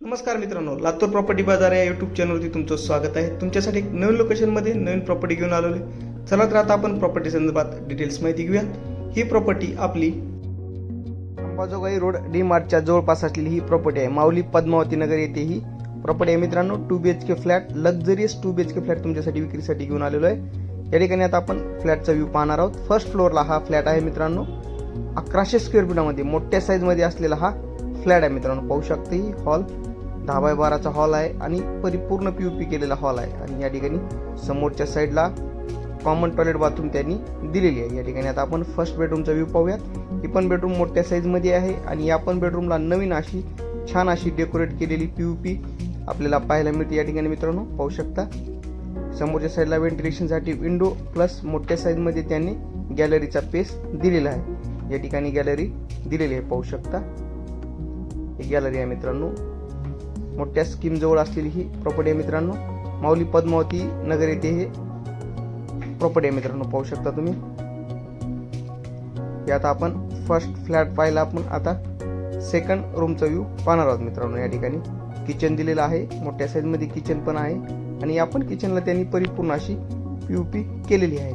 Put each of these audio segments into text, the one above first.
नमस्कार मित्रांनो लातूर प्रॉपर्टी बाजार या युट्यूब चॅनलवरती तुमचं स्वागत आहे. तुमच्यासाठी एक नवीन लोकेशनमध्ये नवीन प्रॉपर्टी घेऊन आलेलो. आहे चला तर आता आपण प्रॉपर्टी संदर्भात डिटेल्स माहिती घेऊया ही प्रॉपर्टी आपली अंबाजोगाई रोड डी मार्टच्या जवळपास असलेली ही प्रॉपर्टी आहे. माऊली पद्मावती नगर येथे ही प्रॉपर्टी आहे. मित्रांनो two B H K flat luxurious two B H K flat तुमच्यासाठी विक्रीसाठी घेऊन आलेलो आहे. या ठिकाणी आता आपण फ्लॅटचा व्ह्यू पाहणार आहोत. फर्स्ट फ्लोअरला हा फ्लॅट आहे मित्रांनो. अकराशे स्क्वेअर फीटामध्ये मोठ्या साईजमध्ये असलेला हा फ्लॅट आहे मित्रांनो पाहू शकते ही हॉल. दहा बाय बाराचा हॉल आहे आणि परिपूर्ण पी पी केलेला हॉल आहे. आणि या ठिकाणी समोरच्या साईडला कॉमन टॉयलेट बाथरूम त्यांनी दिलेली आहे. या ठिकाणी आता आपण फर्स्ट बेडरूमचा व्ह्यू पाहूयात. ही पण बेडरूम मोठ्या साईजमध्ये आहे आणि या पण बेडरूमला नवीन अशी छान अशी डेकोरेट केलेली पी पी आपल्याला पाहायला मिळते. या ठिकाणी मित्रांनो पाहू शकता. समोरच्या साईडला व्हेंटिलेशनसाठी विंडो प्लस मोठ्या साईजमध्ये त्यांनी गॅलरीचा पेस दिलेला आहे. या ठिकाणी गॅलरी दिलेली आहे पाहू शकता. ही गॅलरी आहे मित्रांनो. मोठ्या स्कीम जवळ असलेली ही प्रॉपर्टी आहे मित्रांनो. माऊली पद्मावती नगर येथे हे प्रॉपर्टी आहे मित्रांनो पाहू शकता तुम्ही. हे आता आपण फर्स्ट फ्लॅट पाहिला आपण. आता सेकंड रूमचा व्ह्यू पाहणार आहोत मित्रांनो या ठिकाणी. किचन दिलेलं आहे. मोठ्या साईजमध्ये किचन पण आहे. आणि या पण किचनला त्यांनी परिपूर्ण अशी पी केलेली आहे.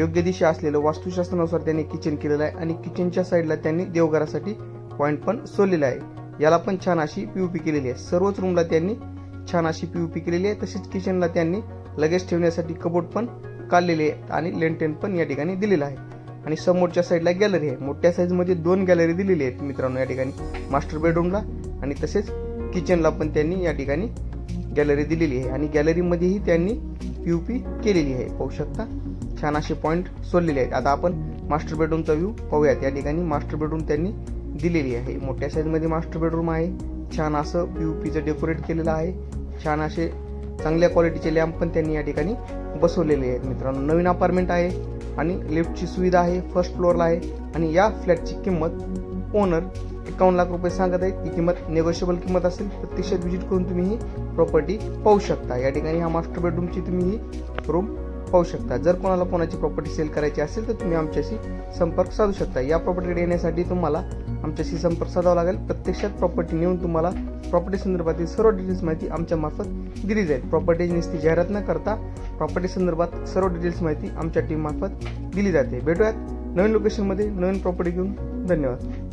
योग्य दिशा असलेलं वास्तुशास्त्रानुसार त्यांनी किचन केलेलं आहे. आणि किचनच्या साईडला त्यांनी देवघरासाठी पॉईंट पण सोडलेला आहे. याला पण छान अशी पी केलेली आहे. सर्वच रूमला त्यांनी छान अशी पी केलेली आहे. तसेच किचनला त्यांनी लगेच ठेवण्यासाठी कबोर्ड पण काढलेले आहे आणि लेंटेन पण या ठिकाणी दिलेलं आहे. आणि समोरच्या साईडला गॅलरी आहे. मोठ्या साईजमध्ये दोन गॅलरी दिलेली आहेत मित्रांनो या ठिकाणी. मास्टर बेडरूमला आणि तसेच किचनला पण त्यांनी या ठिकाणी गॅलरी दिलेली आहे. आणि गॅलरीमध्येही त्यांनी पी पी केलेली आहे. पाहू शकता? छान असे पॉईंट सोडलेले आहेत. आता आपण मास्टर बेडरूमचा व्ह्यू पाहूयात. या ठिकाणी मास्टर बेडरूम त्यांनी दिलेली आहे. मोठ्या साईजमध्ये मास्टर बेडरूम आहे. छान असं पी यू पीचं डेकोरेट केलेलं आहे. छान असे चांगल्या क्वालिटीचे लॅम्प पण त्यांनी या ठिकाणी बसवलेले आहेत मित्रांनो. नवीन अपार्टमेंट आहे आणि लिफ्टची सुविधा आहे. फर्स्ट फ्लोअरला आहे आणि या फ्लॅटची किंमत ओनर एकावन्न लाख रुपये सांगत आहेत ही किंमत नेगोशिएबल किंमत असेल प्रत्यक्षात व्हिजिट करून तुम्ही ही प्रॉपर्टी पाहू शकता. या ठिकाणी ह्या मास्टर बेडरूमची तुम्ही ही रूम पाहू शकता. जर कोणाला कोणाची प्रॉपर्टी सेल करायची असेल तर तुम्ही आमच्याशी संपर्क साधू शकता. या प्रॉपर्टीकडे येण्यासाठी तुम्हाला आमच्याशी संपर्क साधावा लागेल. प्रत्यक्षात प्रॉपर्टी नेऊन तुम्हाला प्रॉपर्टी संदर्भातील सर्व डिटेल्स माहिती आमच्या मार्फत दिली जाईल. प्रॉपर्टी नुसती जाहिरात न करता प्रॉपर्टी संदर्भात सर्व डिटेल्स माहिती आमच्या टीम मार्फत दिली जाते. भेटूयात नवीन लोकेशनमध्ये नवीन प्रॉपर्टी घेऊन. धन्यवाद.